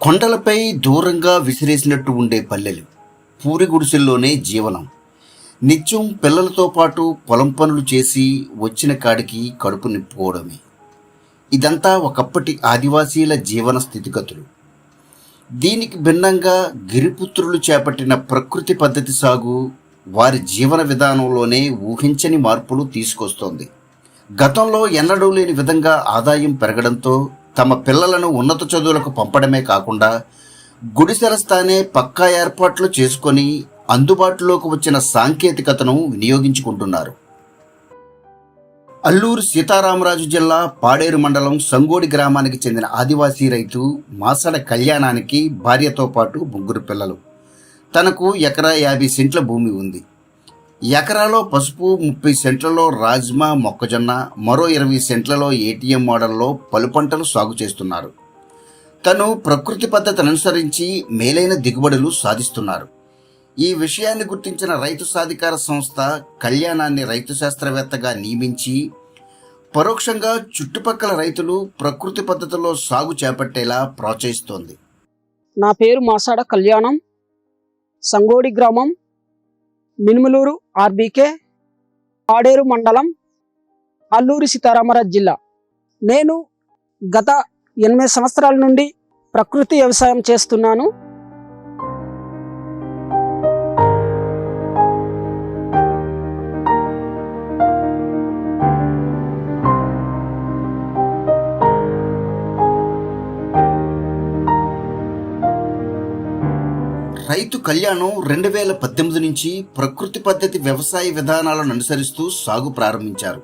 కొండలపై దూరంగా విసిరేసినట్టు ఉండే పల్లెలు పూరి గుడిసెల్లోనే జీవనం. నిత్యం పిల్లలతో పాటు పొలం పనులు చేసి వచ్చిన కాడికి కడుపు నింపుకోవడమే. ఇదంతా ఒకప్పటి ఆదివాసీల జీవన స్థితిగతులు. దీనికి భిన్నంగా గిరిపుత్రులు చేపట్టిన ప్రకృతి పద్ధతి సాగు వారి జీవన విధానంలోనే ఊహించని మార్పులు తీసుకొస్తోంది. గతంలో ఎన్నడూ లేని విధంగా ఆదాయం పెరగడంతో తమ పిల్లలను ఉన్నత చదువులకు పంపడమే కాకుండా గుడిసెరస్తానే పక్కా ఏర్పాట్లు చేసుకొని అందుబాటులోకి వచ్చిన సాంకేతికతను వినియోగించుకుంటున్నారు. అల్లూరు సీతారామరాజు జిల్లా పాడేరు మండలం సంగోడి గ్రామానికి చెందిన ఆదివాసీ రైతు మాసడ కళ్యాణానికి భార్యతో పాటు ముగ్గురు పిల్లలు. తనకు ఎకరా యాభై సెంట్ల భూమి ఉంది. ఎకరాలో పసుపు ముప్పై సెంట్లలో రాజ్మా మొక్కజొన్న మరో ఇరవై సెంట్లలో ఏటీఎం మోడల్లో పలు పంటలు సాగు చేస్తున్నారు. తను ప్రకృతి పద్ధతిని అనుసరించి మేలైన దిగుబడులు సాధిస్తున్నారు. ఈ విషయాన్ని గుర్తించిన రైతు సాధికార సంస్థ కళ్యాణాన్ని రైతు శాస్త్రవేత్తగా నియమించి పరోక్షంగా చుట్టుపక్కల రైతులు ప్రకృతి పద్ధతిలో సాగు చేపట్టేలా ప్రోత్సహిస్తోంది. నా పేరు మాసాడ కళ్యాణం. సంగోడి గ్రామం. మినుములూరు ఆర్బీకే పాడేరు మండలం అల్లూరి సీతారామరాజు జిల్లా. నేను గత ఎనిమిది సంవత్సరాల నుండి ప్రకృతి వ్యవసాయం చేస్తున్నాను. రైతు కళ్యాణం రెండు వేల పద్దెనిమిది నుంచి ప్రకృతి పద్ధతి వ్యవసాయ విధానాలను అనుసరిస్తూ సాగు ప్రారంభించారు.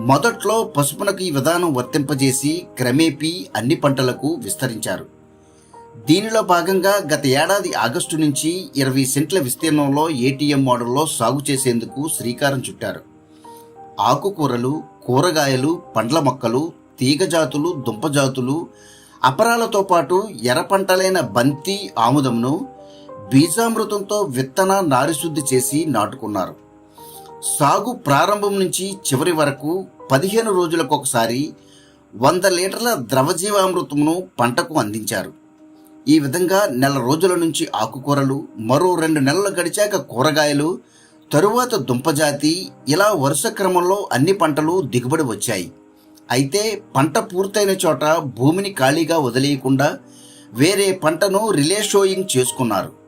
మొదట్లో పసుపునకు ఈ విధానం వర్తింపజేసి క్రమేపీ అన్ని పంటలకు విస్తరించారు. దీనిలో భాగంగా గత ఏడాది ఆగస్టు నుంచి ఇరవై సెంట్ల విస్తీర్ణంలో ఏటీఎం మోడల్లో సాగు చేసేందుకు శ్రీకారం చుట్టారు. ఆకుకూరలు కూరగాయలు పండ్ల మొక్కలు తీగ జాతులు దుంప జాతులు అపరాలతో పాటు ఎర్ర పంటలైన బంతి ఆముదమును బీజామృతంతో విత్తన నారిశుద్ధి చేసి నాటుకున్నారు. సాగు ప్రారంభం నుంచి చివరి వరకు పదిహేను రోజులకు ఒకసారి వంద లీటర్ల ద్రవజీవామృతమును పంటకు అందించారు. ఈ విధంగా నెల రోజుల నుంచి ఆకుకూరలు మరో రెండు నెలలు గడిచాక కూరగాయలు తరువాత దుంపజాతి ఇలా వరుస క్రమంలో అన్ని పంటలు దిగుబడి వచ్చాయి. అయితే పంట పూర్తయిన చోట భూమిని ఖాళీగా వదిలేయకుండా వేరే పంటను రిలే షోయింగ్ చేసుకున్నారు.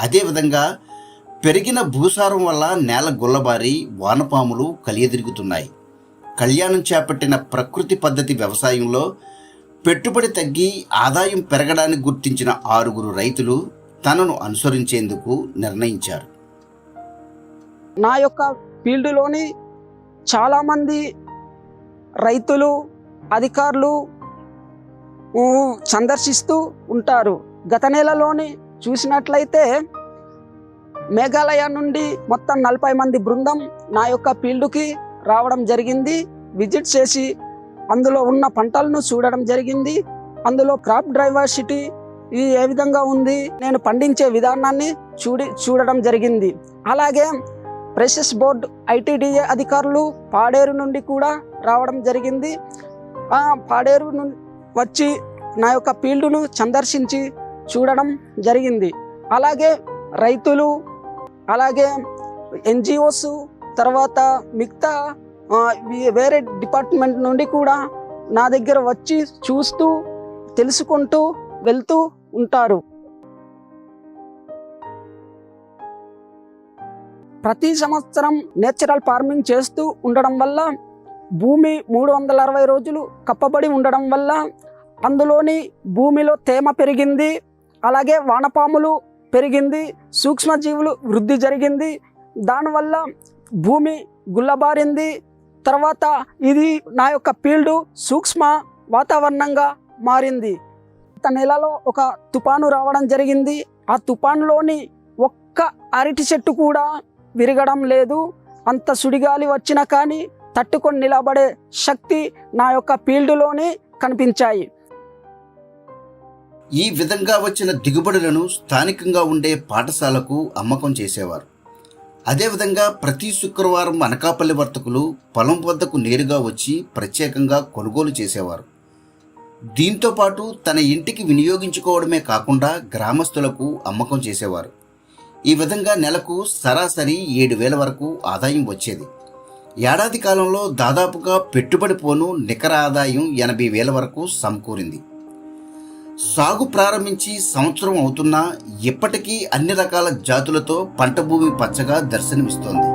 అదేవిధంగా పెరిగిన భూసారం వల్ల నేల గుల్లబారి వానపాములు కలియదిరుగుతున్నాయి. కళ్యాణం చేపట్టిన ప్రకృతి పద్ధతి వ్యవసాయంలో పెట్టుబడి తగ్గి ఆదాయం పెరగడానికి గుర్తించిన ఆరుగురు రైతులు తనను అనుసరించేందుకు నిర్ణయించారు. నా యొక్క ఫీల్డ్లోని చాలామంది రైతులు అధికారులు సందర్శిస్తూ ఉంటారు. గత నెలలోని చూసినట్లయితే మేఘాలయ నుండి మొత్తం నలభై మంది బృందం నా యొక్క ఫీల్డ్కి రావడం జరిగింది. విజిట్ చేసి అందులో ఉన్న పంటలను చూడడం జరిగింది. అందులో క్రాప్ డైవర్సిటీ ఇది ఏ విధంగా ఉంది నేను పండించే విధానాన్ని చూడి చూడడం జరిగింది. అలాగే ప్రెషస్ బోర్డ్ ఐటీడీఏ అధికారులు పాడేరు నుండి కూడా రావడం జరిగింది. ఆ పాడేరు నుండి వచ్చి నా యొక్క ఫీల్డ్ను సందర్శించి చూడడం జరిగింది. అలాగే రైతులు అలాగే ఎన్జిఓస్ తర్వాత మిగతా వేరే డిపార్ట్మెంట్ నుండి కూడా నా దగ్గర వచ్చి చూస్తూ తెలుసుకుంటూ వెళ్తూ ఉంటారు. ప్రతి సంవత్సరం నేచురల్ ఫార్మింగ్ చేస్తూ ఉండడం వల్ల భూమి మూడు వందల అరవై రోజులు కప్పబడి ఉండడం వల్ల అందులోని భూమిలో తేమ పెరిగింది. అలాగే వానపాములు పెరిగింది సూక్ష్మజీవులు వృద్ధి జరిగింది. దానివల్ల భూమి గుల్లబారింది. తర్వాత ఇది నా యొక్క ఫీల్డ్ సూక్ష్మ వాతావరణంగా మారింది. గత నెలలో ఒక తుపాను రావడం జరిగింది. ఆ తుపాన్లోని ఒక్క అరటి చెట్టు కూడా విరగడం లేదు. అంత సుడిగాలి వచ్చినా కానీ తట్టుకొని నిలబడే శక్తి నా యొక్క ఫీల్డ్లోనే కనిపించాయి. ఈ విధంగా వచ్చిన దిగుబడులను స్థానికంగా ఉండే పాఠశాలకు అమ్మకం చేసేవారు. అదేవిధంగా ప్రతి శుక్రవారం అనకాపల్లి వర్తకులు పొలం వద్దకు నేరుగా వచ్చి ప్రత్యేకంగా కొనుగోలు చేసేవారు. దీంతో పాటు తన ఇంటికి వినియోగించుకోవడమే కాకుండా గ్రామస్తులకు అమ్మకం చేసేవారు. ఈ విధంగా నెలకు సరాసరి ఏడు వేల వరకు ఆదాయం వచ్చేది. ఏడాది కాలంలో దాదాపుగా పెట్టుబడి పోను నికర ఆదాయం ఎనభై వేల వరకు సమకూరింది. సాగు ప్రారంభించి సంవత్సరం అవుతున్నా ఇప్పటికీ అన్ని రకాల జాతులతో పంట భూమి పచ్చగా దర్శనమిస్తోంది.